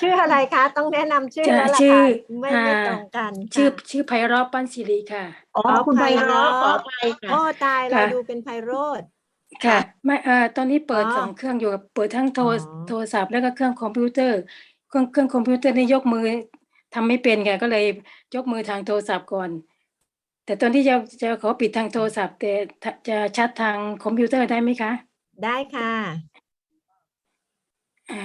ชื่ออะไรคะ ต้องแนะนำชื่อจะแล้วล่ะชื่อค่ะไม่ไม่อ่าตรงกันชื่อค่ะชื่อไพเราะปั้นสิริค่ะ อ๋ออ๋อคุณไพไพเราะเราะขออภัยค่ะ โอ้ตายเราค่ะ ดูเป็นไพโรธ ค่ะ ไม่เอ่อตอนนี้เปิดอ๋อสองเครื่องอยู่กับเปิดทั้งโทรอ๋อ โทรศัพท์แล้วก็เครื่องคอมพิวเตอร์ เครื่องเครื่องคอมพิวเตอร์นี่ยกมือทำไม่เป็นค่ะก็เลยยกมือทางโทรศัพท์ก่อน แต่ตอนที่จะจะขอปิดทางโทรศัพท์ แต่ถ้าจะชัดทางคอมพิวเตอร์ได้ไหมคะได้ค่ะ อ่า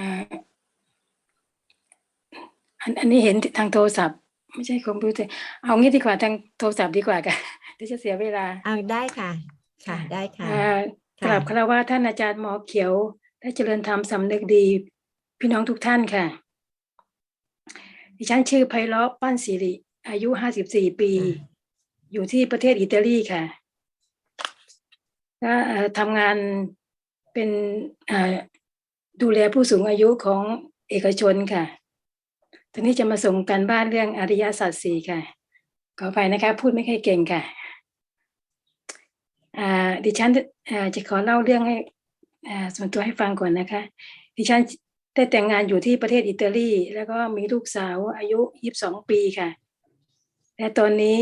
อันอันนี้เห็นทางโทรศัพท์ ไม่ใช่คอมพิวเตอร์เอางี้ดีกว่าทางโทรศัพท์ดีกว่าค่ะเดี๋ยวจะเสียเวลาเอาได้ค่ะ ค่ะได้ค่ะอ่าค่ะกราบคารวะท่านอาจารย์หมอเขียวและเจริญธรรมสำนึกดี พี่น้องทุกท่านค่ะ ดิฉันชื่อไพเราะปั้นสิริ อายุห้าสิบสี่ปี อยู่ที่ประเทศอิตาลีค่ะก็เอ่อทำงานเป็นเอ่อดูแลผู้สูงอายุของเอกชนค่ะ ทีนี้จะมาส่งการบ้านเรื่องอริยสัจสี่ค่ะ ขอไปนะคะ พูดไม่ค่อยเก่งค่ะดิฉันจะขอเล่าเรื่องให้ส่วนตัวให้ฟังก่อนนะคะ ดิฉันได้แต่งงานอยู่ที่ประเทศอิตาลี แล้วก็มีลูกสาวอายุยีิบสองปีค่ะ และตอนนี้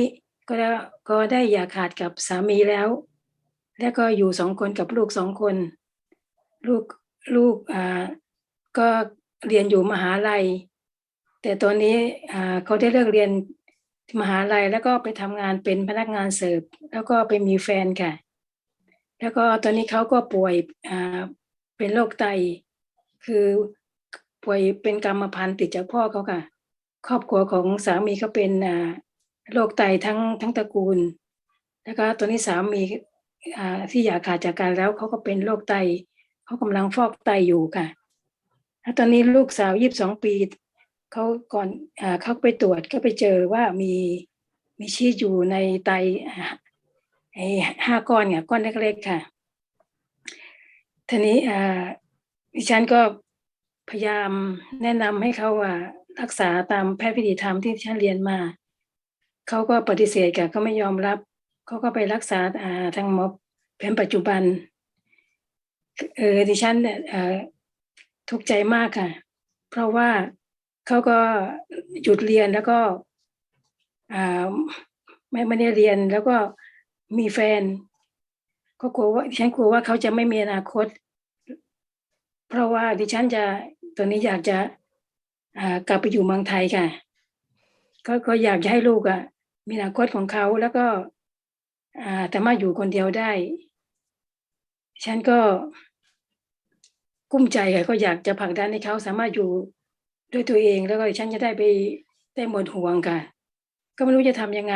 ก็ได้ก็ได้หย่าขาดกับสามีแล้ว แล้วก็อยู่สองคนกับลูกสองคน ลูกลูกก็เรียนอยู่มหาลัย แต่ตอนนี้เขาได้เลิกเรียนมหาลัยแล้วก็ไปทำงานเป็นพนักงานเสิร์ฟแล้วก็ไปมีแฟนค่ะ แล้วก็ตอนนี้เขาก็ป่วยเป็นโรคไต คือป่วยเป็นกรรมพันธุ์ติดจากพ่อเขาค่ะ ครอบครัวของสามีเขาเป็นโรคไตทั้งทั้งตระกูล แล้วก็ตอนนี้สามีที่อยากขาดจากกันแล้วเขาก็เป็นโรคไตเขากำลังฟอกไตอยู่ค่ะแล้วตอนนี้ลูกสาวยีิบสองปี เขาก่อนเขาไปตรวจก็ไปเจอว่ามีมีชีสอยู่ในไตไอ้ห้าก้อนเนี่ยก้อนเล็กๆค่ะทีนี้ดิฉันก็พยายามแนะนำให้เขาว่ารักษาตามแพทย์วิถีธรรมที่ดิฉันเรียนมา เขาก็ปฏิเสธค่ะเขาไม่ยอมรับ เขาก็ไปรักษาทางหมอแผนปัจจุบัน เออดิฉันเนี่ยทุกข์ใจมากค่ะ เพราะว่า เขาก็หยุดเรียนแล้วก็ไม่ไม่ได้เรียนแล้วก็มีแฟนก็กลัวว่าฉันกลัวว่าเขาจะไม่มีอนาคต เพราะว่าดิฉันจะตอนนี้อยากจะกลับไปอยู่เมืองไทยค่ะก็ก็อยากจะให้ลูกอะ มีอนาคตของเขาแล้วก็อ่าแต่มาอยู่คนเดียวได้ ฉันก็กุ้มใจค่ะก็อยากจะผลักดันให้เขาสามารถอยู่ ด้วยตัวเองแล้วก็ฉันจะได้ไปได้หมดห่วงค่ะ ก็ไม่รู้จะทำยังไง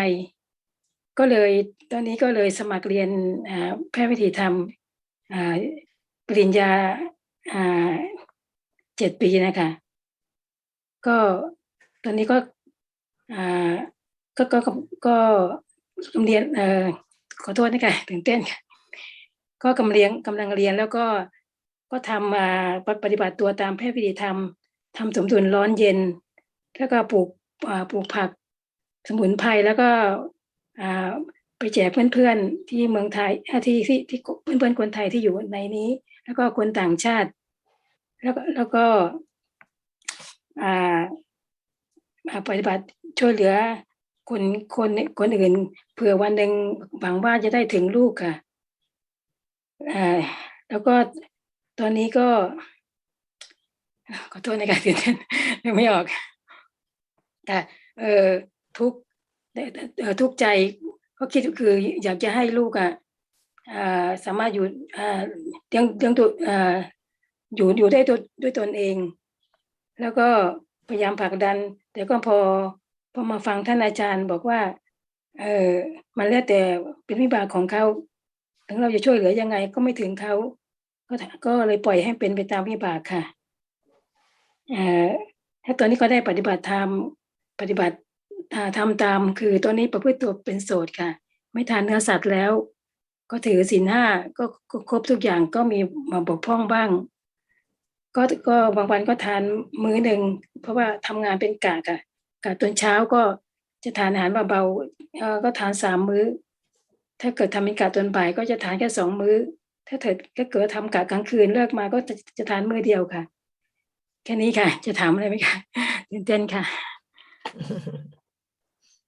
ก็เลยตอนนี้ก็เลยสมัครเรียนอ่าแพทย์วิถีธรรมปริญญาเจ็ดปีนะคะ ก็ตอนนี้ก็ก็ก็ก็ก็เรียนเอ่อขอโทษนะคะตื่นเต้นค่ะก็กำเรียนกำลังเรียนแล้วก็ก็ทำอ่าปฏิบัติตัวตามแพทย์วิถีธรรม ทำสมดุลร้อนเย็น แล้วก็ปลูกปลูกผักสมุนไพรแล้วก็ไปแจกเพื่อนๆที่เมืองไทยที่ที่ที่เพื่อนๆคนไทยที่อยู่ในนี้ แล้วก็คนต่างชาติ แล้วก็แล้วก็อ่าปฏิบัติช่วยเหลือคนคนคนอื่นเผื่อวันหนึ่งหวังว่าจะได้ถึงลูกค่ะแล้วก็ตอนนี้ก็ ขอโทษในการตื่นเต้นนึกไม่ออก แต่เออทุกทุกใจก็คิดคือ อยากจะให้ลูกอะอ่าสามารถอยู่เลี้ยงเลี้ยงตัวอยู่อยู่ได้ตัวด้วยตนเอง แล้วก็พยายามผลักดัน แต่ก็พอพอมาฟังท่านอาจารย์บอกว่า เออมันแล้วแต่เป็นวิบากของเขาถึงเราจะช่วยเหลือยังไงก็ไม่ถึงเขาก็ก็เลยปล่อยให้เป็นไปตามวิบากค่ะ ถ้าตอนนี้ก็ได้ปฏิบัติธรรมปฏิบัติทำตาม คือตอนนี้ประพฤติตัวเป็นโสดค่ะ ไม่ทานเนื้อสัตว์แล้ว ก็ถือศีลห้าก็ครบทุกอย่างก็มีมาบกพร่องบ้าง ก็ก็บางวันก็ทานมื้อหนึ่งเพราะว่าทำงานเป็นกะกะกะตอนเช้าก็จะทานอาหารเบาๆก็ทานสามมื้อ ถ้าเกิดทำเป็นกะตอนบ่ายก็จะทานแค่สองมื้อ ถ้าเกิดก็เกิดทำกะกลางคืนเลิกมาก็จะจะทานมื้อเดียวค่ะ แค่นี้ค่ะ จะถามอะไรไหมคะตื่นเต้นค่ะ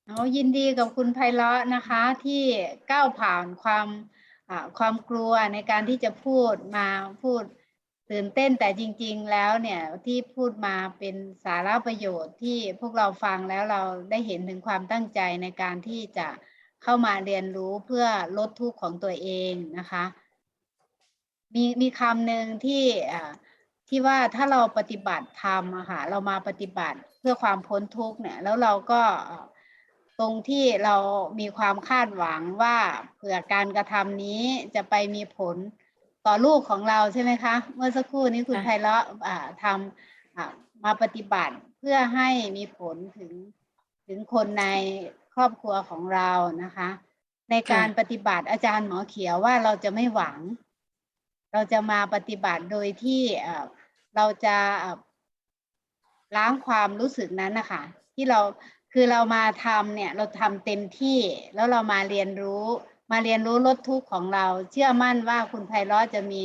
เอายินดีกับคุณไพเราะนะคะ ที่ก้าวผ่านความความกลัวในการที่จะพูดมาพูดตื่นเต้นแต่จริง ๆ แล้วเนี่ยที่พูดมาเป็นสาระประโยชน์ที่พวกเราฟังแล้วเราได้เห็นถึงความตั้งใจในการที่จะเข้ามาเรียนรู้เพื่อลดทุกข์ของตัวเองนะคะ มีมีคำหนึ่งที่อ่า ที่ว่าถ้าเราปฏิบัติธรรมอะค่ะเรามาปฏิบัติเพื่อความพ้นทุกข์เนี่ย แล้วเราก็ตรงที่เรามีความคาดหวังว่าเผื่อการกระทำนี้จะไปมีผลต่อลูกของเราใช่ไหมคะ เมื่อสักครู่นี้คุณไพเราะอ่ทำมาปฏิบัติเพื่อให้มีผลถึงถึงคนในครอบครัวของเรานะคะ ในการปฏิบัติอาจารย์หมอเขียวว่าเราจะไม่หวัง เราจะมาปฏิบัติโดยที่ เราจะล้างความรู้สึกนั้นนะคะที่เราคือเรามาทำเนี่ยเราทำเต็มที่แล้วเรามาเรียนรู้ มาเรียนรู้ลดทุกข์ของเรา เชื่อมั่นว่าคุณไพเราะจะมี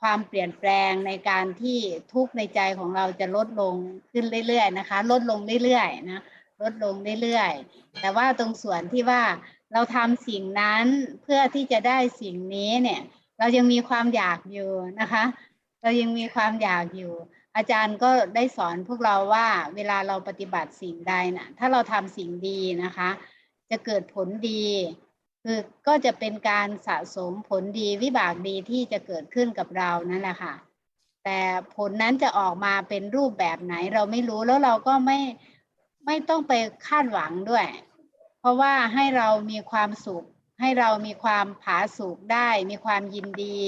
ความเปลี่ยนแปลงในการที่ทุกข์ในใจของเราจะลดลงขึ้นเรื่อยๆนะคะ ลดลงเรื่อยๆนะลดลงเรื่อยๆ แต่ว่าตรงส่วนที่ว่าเราทำสิ่งนั้นเพื่อที่จะได้สิ่งนี้เนี่ย เรายังมีความอยากอยู่นะคะ เรายังมีความอยากอยู่ อาจารย์ก็ได้สอนพวกเราว่าเวลาเราปฏิบัติสิ่งใดนะถ้าเราทำสิ่งดีนะคะ จะเกิดผลดี คือก็จะเป็นการสะสมผลดีวิบากดีที่จะเกิดขึ้นกับเรานั่นแหละค่ะ แต่ผลนั้นจะออกมาเป็นรูปแบบไหนเราไม่รู้แล้วเราก็ไม่ไม่ต้องไปคาดหวังด้วย เพราะว่าให้เรามีความสุข ให้เรามีความผาสุกได้ มีความยินดี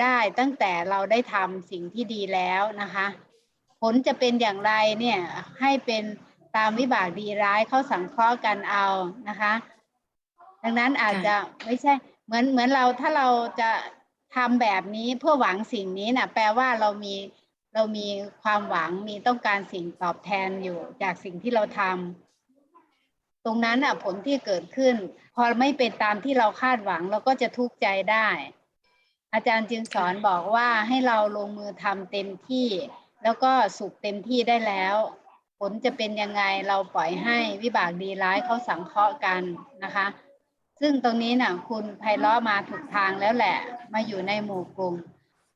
ได้ตั้งแต่เราได้ทำสิ่งที่ดีแล้วนะคะ ผลจะเป็นอย่างไรเนี่ยให้เป็นตามวิบากดีร้ายเขาสังเคราะห์กันเอานะคะ ดังนั้นอาจจะไม่ใช่ เหมือนเหมือนเราถ้าเราจะทำแบบนี้เพื่อหวังสิ่งนี้นะแปลว่าเรามีเรามีความหวังมีต้องการสิ่งตอบแทนอยู่จากสิ่งที่เราทำตรงนั้นอะผลที่เกิดขึ้น พอไม่เป็นตามที่เราคาดหวัง เราก็จะทุกข์ใจได้ อาจารย์จึงสอนบอกว่าให้เราลงมือทำเต็มที่ แล้วก็สุขเต็มที่ได้แล้ว ผลจะเป็นยังไงเราปล่อยให้วิบากดีร้ายเขาสังเคราะห์กันนะคะ ซึ่งตรงนี้น่ะคุณไพเราะมาถูกทางแล้วแหละ มาอยู่ในหมู่กลุ่ม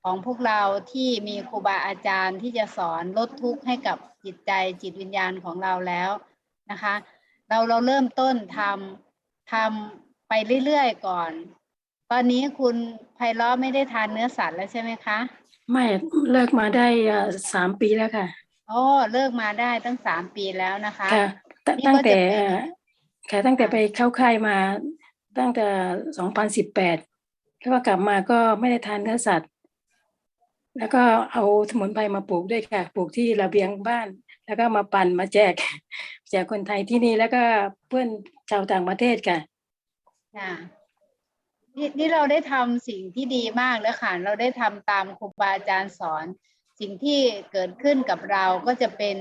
ของพวกเราที่มีครูบาอาจารย์ที่จะสอนลดทุกข์ให้กับจิตใจจิตวิญญาณของเราแล้วนะคะ เราเราเริ่มต้นทำทำไปเรื่อยๆก่อน ตอนนี้คุณไพเราะไม่ได้ทานเนื้อสัตว์แล้วใช่ไหมคะ ไม่เลิกมาได้เอ่อสามปีแล้วค่ะโอ้เลิกมาได้ตั้งสามปีแล้วนะคะค่ะตนี่ตั้งก็จะแต่เป็นเอ่อค่ะตั้งแต่ไปเข้าค่ายมาตั้งแต่สองพันสิบแปดแล้วก็กลับมาก็ไม่ได้ทานเนื้อสัตว์ แล้วก็เอาสมุนไพรมาปลูกด้วยค่ะ ปลูกที่ระเบียงบ้าน แล้วก็มาปั่นมาแจกแจกคนไทยที่นี่แล้วก็เพื่อนชาวต่างประเทศค่ะค่ะ นี่นี่เราได้ทำสิ่งที่ดีมากแล้วค่ะ เราได้ทำตามครูบาอาจารย์สอน สิ่งที่เกิดขึ้นกับเราก็จะเป็น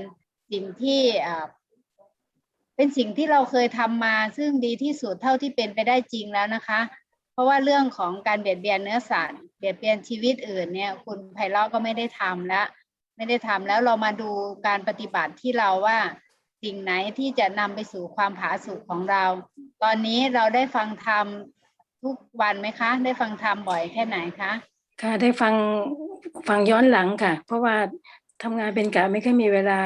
สิ่งที่เป็นสิ่งที่เราเคยทำมา ซึ่งดีที่สุดเท่าที่เป็นไปได้จริงแล้วนะคะ เพราะว่าเรื่องของการเบียดเบียนเนื้อสัตว์เบียดเบียนชีวิตอื่นเนี่ย คุณไพเราะก็ไม่ได้ทำแล้วไม่ได้ทำแล้วเรามาดูการปฏิบัติที่เราว่าสิ่งไหนที่จะนำไปสู่ความผาสุกของเรา ตอนนี้เราได้ฟังธรรม ทุกวันไหมคะ ได้ฟังธรรมบ่อยแค่ไหนคะ ค่ะได้ฟังฟังย้อนหลังค่ะ เพราะว่าทำงานเป็นกะไม่ค่อยมีเวลา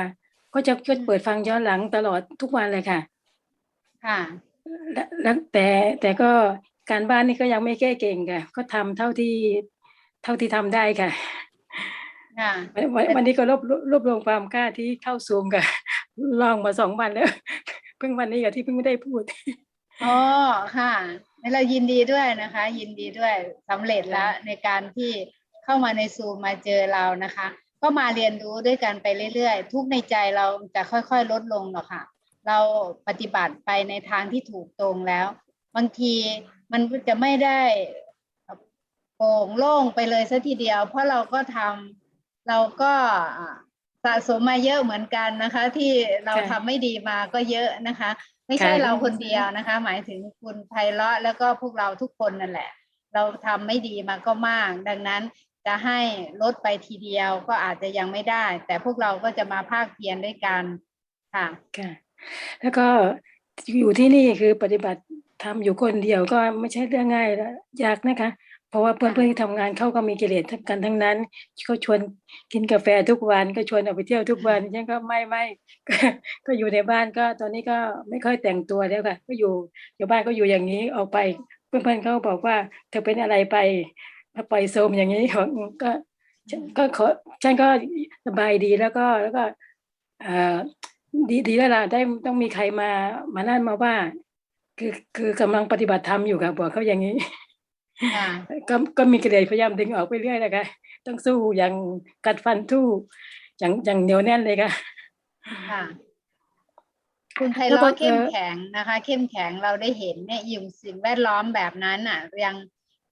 ก็จะก็เปิดฟังย้อนหลังตลอดทุกวันเลยค่ะ ค่ะ และแล้วแต่แต่ก็การบ้านนี่ก็ยังไม่แก้เก่งค่ะ ก็ทำเท่าที่เท่าที่ทำได้ค่ะค่ะวันวันวันนี้ก็รวบรวบรวบรวมความกล้าที่เข้าซูมค่ะลองมาสองวันแล้ว เพิ่งวันนี้กับที่เพิ่งไม่ได้พูด อ๋อค่ะเรายินดีด้วยนะคะ ยินดีด้วยสำเร็จแล้วในการที่เข้ามาในซูมมาเจอเรานะคะ ก็มาเรียนรู้ด้วยกันไปเรื่อยๆ ทุกในใจเราจะค่อยๆลดลงหรอกค่ะ เราปฏิบัติไปในทางที่ถูกตรงแล้ว บางทีมันจะไม่ได้โปร่งโล่งไปเลยซะทีเดียว เพราะเราก็ทำเราก็สะสมมาเยอะเหมือนกันนะคะ ที่เราค่ะทำไม่ดีมาก็เยอะนะคะ ไม่ใช่ค่ะเราคนเดียวนะคะ หมายถึงคุณไพเราะแล้วก็พวกเราทุกคนนั่นแหละ เราทำไม่ดีมาก็มาก ดังนั้นจะให้ลดไปทีเดียวก็อาจจะยังไม่ได้ แต่พวกเราก็จะมาภาคเพียรด้วยกันค่ะค่ะแล้วก็อยู่ที่นี่คือปฏิบัติทำอยู่คนเดียวก็ไม่ใช่เรื่องง่ายและยากนะคะ เพราะว่าเพื่อนเพื่อนที่ทำงานเขาก็มีกิเลสกันทั้งนั้นเขาชวนกินกาแฟทุกวันก็ชวนออกไปเที่ยวทุกวันฉันก็ไม่ไม่ก็ก็อยู่ในบ้านก็ตอนนี้ก็ไม่ค่อยแต่งตัวแล้วค่ะ ก็อยู่อยู่บ้านก็อยู่อย่างนี้ออกไป เพื่อนเพื่อนเขาบอกว่า เธอเป็นอะไรไปมาปล่อยโซมอย่างนี้ของก็ฉันก็ขอฉันก็สบายดีแล้วก็แล้วก็เอ่อดีดีแล้วล่ะได้ต้องมีใครมามานั่นมาว่า คือคือกำลังปฏิบัติธรรมอยู่ค่ะบอกเขาอย่างนี้ค่ะ ก็ก็มีกิเลสพยายามดึงออกไปเรื่อยนะคะต้องสู้อย่างกัดฟันสู้อย่างอย่างเหนียวแน่นเลยค่ะค่ะคุณไพแล้วเราะก็เข้มเอ่อแข็งนะคะ เข้มแข็งเราได้เห็นเนี่ยอยู่สิ่งแวดล้อมแบบนั้นอะยัง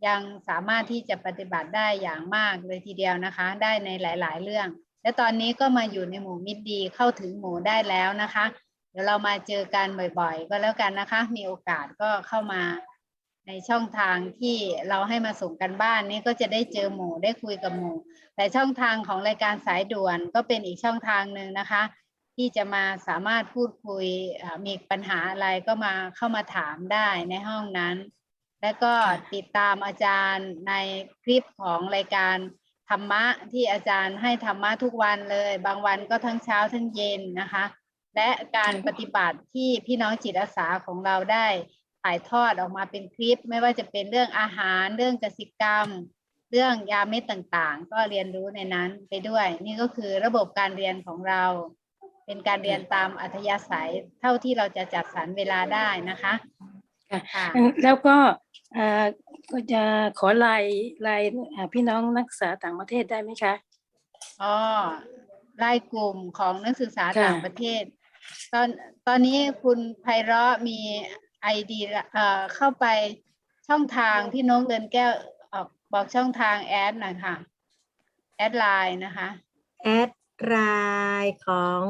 ยังสามารถที่จะปฏิบัติได้อย่างมากเลยทีเดียวนะคะ ได้ในหลาย ๆ เรื่อง และตอนนี้ก็มาอยู่ในหมู่มิตรดีเข้าถึงหมู่ได้แล้วนะคะ เดี๋ยวเรามาเจอกันบ่อย ๆ ก็แล้วกันนะคะ มีโอกาสก็เข้ามา ในช่องทางที่เราให้มาส่งกันบ้านนี้ก็จะได้เจอหมู่ได้คุยกับหมู่ แต่ช่องทางของรายการสายด่วนก็เป็นอีกช่องทางหนึ่งนะคะ ที่จะมาสามารถพูดคุยมีปัญหาอะไรก็มาเข้ามาถามได้ในห้องนั้น แล้วก็ติดตามอาจารย์ในคลิปของรายการธรรมะที่อาจารย์ให้ธรรมะทุกวันเลย บางวันก็ทั้งเช้าทั้งเย็นนะคะ และการปฏิบัติที่พี่น้องจิตอาสาของเราได้ ถ่ายทอดออกมาเป็นคลิป ไม่ว่าจะเป็นเรื่องอาหารเรื่องกสิกรรม เรื่องยาเม็ดต่างๆ ก็เรียนรู้ในนั้นไปด้วย นี่ก็คือระบบการเรียนของเรา เป็นการเรียนตามอัธยาศัยเท่าที่เราจะจัดสรรเวลาได้นะคะค่ะค่ะแล้วก็อ่าก็จะขอไลน์ไลน์อ่าพี่น้องนักศึกษาต่างประเทศได้ไหมคะอ๋อรายกลุ่มของนักศึกษาค่ะต่างประเทศ ตอนตอนนี้คุณไพเราะมี ไอดีเอ่อเข้าไปช่องทางพี่นกเดินแก้วออกบอกช่องทางแอดหน่อยค่ะ แอดไลน์นะคะ แอดไลน์ของ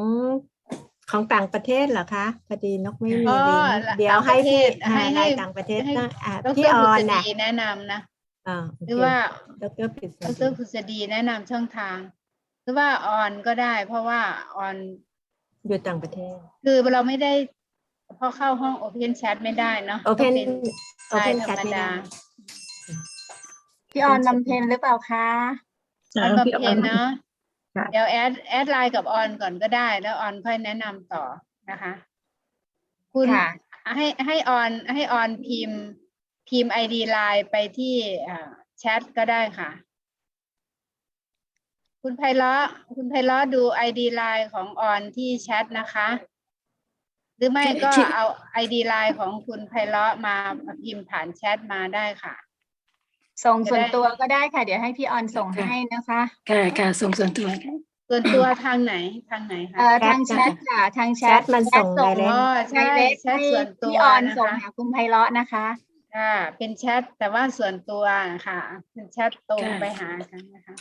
ของต่างประเทศเหรอคะพอดีนกไม่มีอ๋อลิงก์เดี๋ยวให้พี่ต่างประเทศให้ไลให้น์ต่างประเทศให้ต้องอ่าดพี่รอพุอนษน่ะดีแนะนำนะอ่าโอหเครือว่าดรปิดดรพุษดีแนะนำช่องทาง หรือว่าออนก็ได้ เพราะว่าออนอยู่ต่างประเทศ คือเราไม่ได้ พอเข้าห้อง Open Chat ไม่ได้เนาะ Open ต้อง Open ไลน์ธร Chat รมไม่ได้ ดาพี่ออนนำเพนหรือเปล่าคะออนบำเพ็ญเนาะค่ะ เดี๋ยวแอดแอดไลน์กับออนก่อนก็ได้ แล้วออนค่อยแนะนำต่อนะคะ คุณ ค่ะ ให้ให้ออนให้ออนพิมพ์ พิมพ์ไอดีไลน์ไปที่อ่าแชทก็ได้ค่ะ คุณไพเราะคุณไพเราะดูไอดีไลน์ของออนที่แชทนะคะ หรือไม่ก็ที่เอาไอดีไลน์ของคุณไพเราะมาพิมพ์ผ่านแชทมาได้ค่ะ ส่งจะส่วนได้ตัวก็ได้ค่ะ เดี๋ยวให้พี่ออนส่งค่ะให้นะคะค่ะค่ะส่งส่วนตัวค่ะส่วนตัวทางไหนทางไหนคะเอ่อแชททางแชทค่ะทางแชแชททมันส่งแชท direct อ๋อใช่ direct แชทส่วนตัวให้พี่ออนนะคะส่งหาคุณไพเราะนะคะค่ะเป็นแชทแต่ว่าส่วนตัวค่ะเป็นแชทตรงค่ะไปหากันนะคะ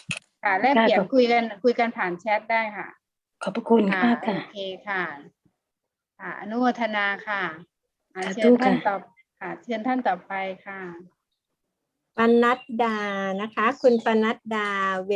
ค่ะแลกค่ะเปลี่ยนขอบคุยกันคุยกันผ่านแชทได้ค่ะ ขอบพระคุณค่ะมากโอค่ะเคค่ะ ค่ะอนุโมทนาค่ะอ่าสาธุเชิญท่านค่ะ ต่อค่ะ เชิญท่านต่อไปค่ะ ปนัดดานะคะ คุณปนัดดาเว